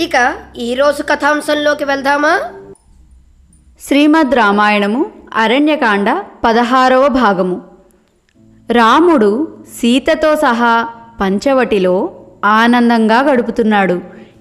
ఇక ఈరోజు కథాంశంలోకి వెళ్దామా? శ్రీమద్ రామాయణము అరణ్యకాండ పదహారవ భాగము. రాముడు సీతతో సహా పంచవటిలో ఆనందంగా గడుపుతున్నాడు.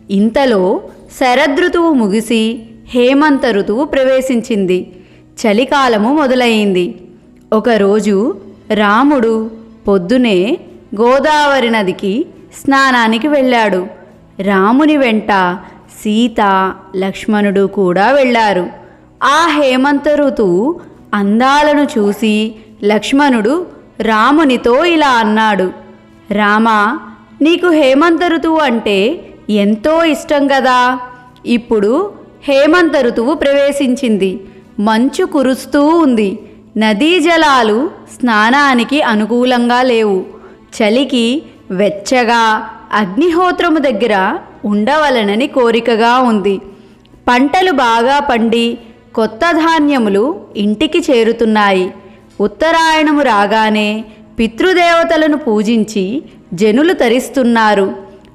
ఇంతలో శరదృతువు ముగిసి హేమంత ఋతువు ప్రవేశించింది. చలికాలము మొదలైంది. ఒకరోజు రాముడు పొద్దునే గోదావరి నదికి స్నానానికి వెళ్ళాడు. రాముని వెంట సీత లక్ష్మణుడు కూడా వెళ్ళారు. ఆ హేమంత ఋతువు అందాలను చూసి లక్ష్మణుడు రామునితో ఇలా అన్నాడు రామా నీకు హేమంత ఋతువు అంటే ఎంతో ఇష్టం కదా ఇప్పుడు హేమంత ఋతువు ప్రవేశించింది. మంచు కురుస్తూ ఉంది. నదీ జలాలు స్నానానికి అనుకూలంగా లేవు. చలికి వెచ్చగా అగ్నిహోత్రము దగ్గర ఉండవలనని కోరికగా ఉంది. పంటలు బాగా పండి కొత్త ధాన్యములు ఇంటికి చేరుతున్నాయి. ఉత్తరాయణము రాగానే పితృదేవతలను పూజించి జనులు తరిస్తున్నారు.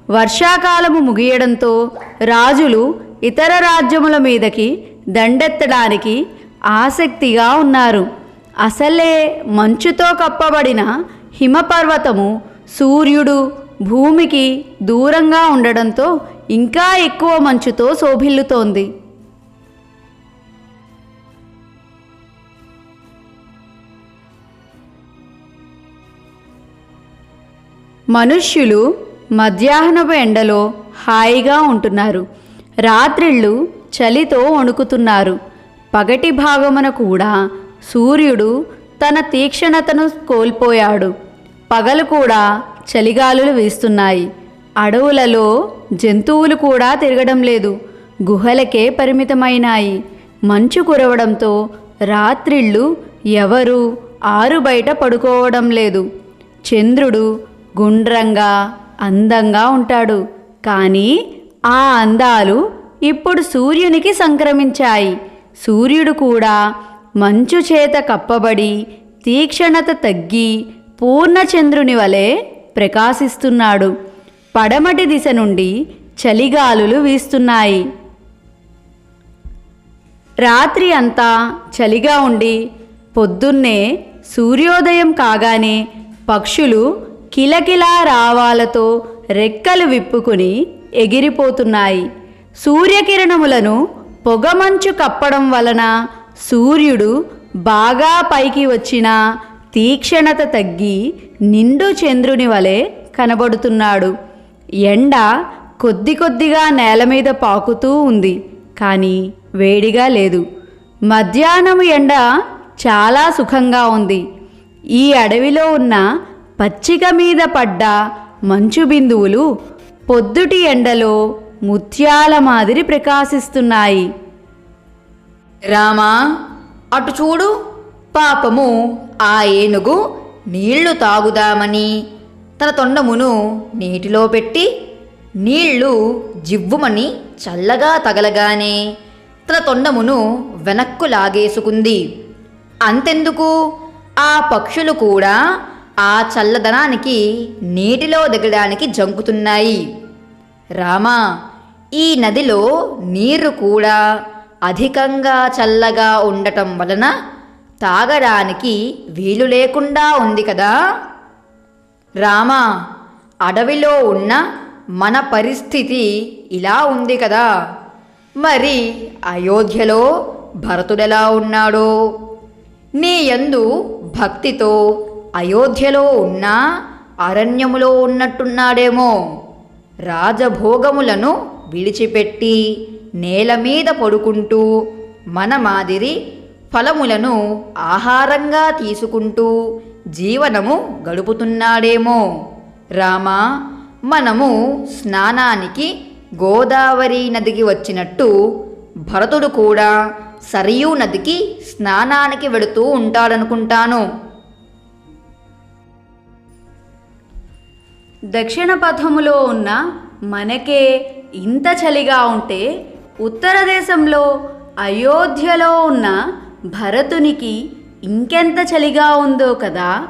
వర్షాకాలము ముగియడంతో రాజులు ఇతర రాజ్యముల మీదకి దండెత్తడానికి ఆసక్తిగా ఉన్నారు. అసలే మంచుతో కప్పబడిన హిమపర్వతము సూర్యుడు భూమికి దూరంగా ఉండడంతో ఇంకా ఎక్కువ మంచుతో శోభిల్లుతోంది. మనుష్యులు మధ్యాహ్నపు ఎండలో హాయిగా ఉంటున్నారు. రాత్రిళ్ళు చలితో వణుకుతున్నారు. పగటి భాగమున కూడా సూర్యుడు తన తీక్షణతను కోల్పోయాడు. పగలు కూడా చలిగాలులు వీస్తున్నాయి. అడవులలో జంతువులు కూడా తిరగడం లేదు. గుహలకే పరిమితమైనాయి. మంచు కురవడంతో రాత్రిళ్ళు ఎవరు ఆరు బయట పడుకోవడం లేదు. చంద్రుడు గుండ్రంగా అందంగా ఉంటాడు. కానీ ఆ అందాలు ఇప్పుడు సూర్యునికి సంక్రమించాయి. సూర్యుడు కూడా మంచు చేత కప్పబడి తీక్షణత తగ్గి పూర్ణచంద్రుని వలె ప్రకాశిస్తున్నాడు. పడమటి దిశ నుండి చలిగాలులు వీస్తున్నాయి. రాత్రి అంతా చలిగా ఉండి పొద్దున్నే సూర్యోదయం కాగానే పక్షులు కిలకిలా రావాలతో రెక్కలు విప్పుకుని ఎగిరిపోతున్నాయి. సూర్యకిరణములను పొగమంచు కప్పడం వలన సూర్యుడు బాగా పైకి వచ్చిన తీక్షణత తగ్గి నిండు చంద్రుని వలె కనబడుతున్నాడు. ఎండ కొద్ది కొద్దిగా నేల మీద పాకుతూ ఉంది కానీ వేడిగా లేదు. మధ్యాహ్నం ఎండ చాలా సుఖంగా ఉంది. ఈ అడవిలో ఉన్న పచ్చిక మీద పడ్డ మంచు బిందువులు పొద్దుటి ఎండలో ముత్యాల మాదిరి ప్రకాశిస్తున్నాయి. రామా అటు చూడు పాపము ఆ ఏనుగు నీళ్ళు తాగుదామని. తన తొండమును నీటిలో పెట్టి నీళ్ళు జివ్వుమని చల్లగా తగలగానే తన తొండమును వెనక్కు లాగేసుకుంది. అంతెందుకు? ఆ పక్షులు కూడా ఆ చల్లదనానికి నీటిలో దిగడానికి జంకుతున్నాయి. రామా ఈ నదిలో నీరు కూడా అధికంగా చల్లగా ఉండటం వలన తాగడానికి వీలు లేకుండా ఉంది కదా. రామా అడవిలో ఉన్న మన పరిస్థితి ఇలా ఉంది కదా. మరి అయోధ్యలో భరతుడెలా ఉన్నాడో? నీ యందు భక్తితో అయోధ్యలో ఉన్నా అరణ్యములో ఉన్నట్టున్నాడేమో. రాజభోగములను విడిచిపెట్టి నేల మీద పడుకుంటూ మన మాదిరి ఫలములను ఆహారంగా తీసుకుంటూ జీవనము గడుపుతున్నాడేమో. రామా మనము స్నానానికి గోదావరి నదికి వచ్చినట్టు భరతుడు కూడా సరియూ నదికి స్నానానికి వెళుతూ ఉంటాడనుకుంటాను. దక్షిణ పథములో ఉన్న మనకే ఇంత చలిగా ఉంటే ఉత్తర దేశంలో అయోధ్యలో ఉన్న భరతునికి ఇంకెంత చలిగా ఉందో కదా.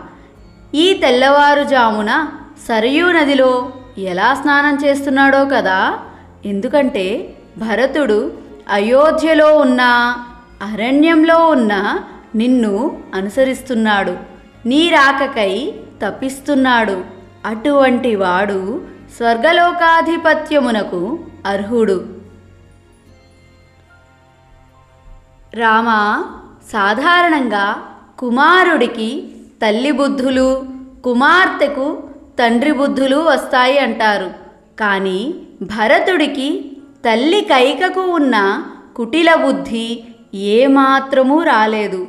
ఈ తెల్లవారుజామున సరయూ నదిలో ఎలా స్నానం చేస్తున్నాడో కదా. ఎందుకంటే భరతుడు అయోధ్యలో ఉన్న అరణ్యంలో ఉన్న నిన్ను అనుసరిస్తున్నాడు. నీ రాకకై తప్పిస్తున్నాడు. అటువంటి వాడు స్వర్గలోకాధిపత్యమునకు అర్హుడు. రామా సాధారణంగా కుమారుడికి తల్లి బుద్ధులు కుమార్తెకు తండ్రి బుద్ధులు వస్తాయి అంటారు. కానీ భరతుడికి తల్లి కైకకు ఉన్న కుటిల బుద్ధి ఏమాత్రమూ రాలేదు.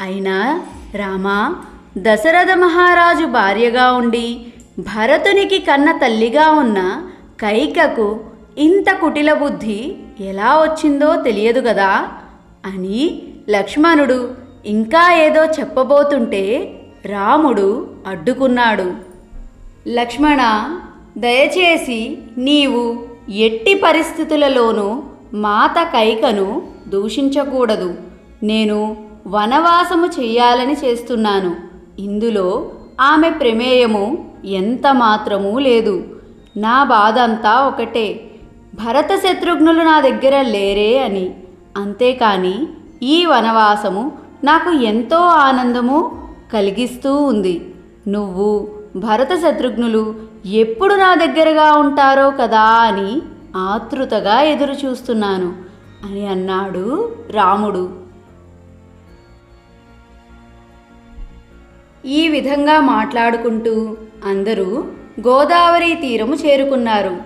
అయినా రామా దశరథ మహారాజు భార్యగా ఉండి భరతునికి కన్న తల్లిగా ఉన్న కైకకు ఇంత కుటిల బుద్ధి ఎలా వచ్చిందో తెలియదు కదా అని లక్ష్మణుడు ఇంకా ఏదో చెప్పబోతుంటే రాముడు అడ్డుకున్నాడు. లక్ష్మణ దయచేసి నీవు ఎట్టి పరిస్థితులలోనూ మాత కైకను దూషించకూడదు. నేను వనవాసము చెయ్యాలని చేస్తున్నాను. ఇందులో ఆమె ప్రమేయము ఎంత మాత్రమూ లేదు. నా బాధ అంతా ఒకటే. భరత శత్రుఘ్నులు నా దగ్గర లేరే అని. అంతేకాని ఈ వనవాసము నాకు ఎంతో ఆనందము కలిగిస్తూ ఉంది. నువ్వు భరత శత్రుఘ్నులు ఎప్పుడు నా దగ్గరగా ఉంటారో కదా అని ఆతృతగా ఎదురు చూస్తున్నాను అని అన్నాడు రాముడు. ఈ విధంగా మాట్లాడుకుంటూ అందరూ గోదావరి తీరము చేరుకున్నారు.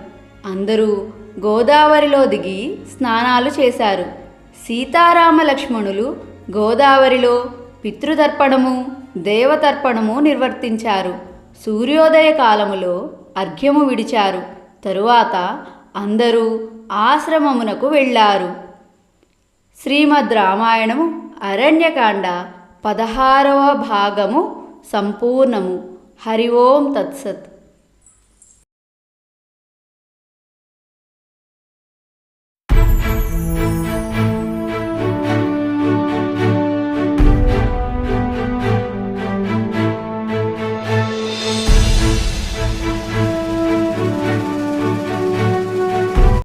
అందరూ గోదావరిలో దిగి స్నానాలు చేశారు. సీతారామ లక్ష్మణులు గోదావరిలో పితృతర్పణము దేవతర్పణము నిర్వర్తించారు. సూర్యోదయ కాలములో అర్ఘ్యము విడిచారు. తరువాత అందరూ ఆశ్రమమునకు వెళ్ళారు. శ్రీమద్ రామాయణము అరణ్యకాండ పదహారవ భాగము సంపూర్ణము. హరి ఓం తత్సత్.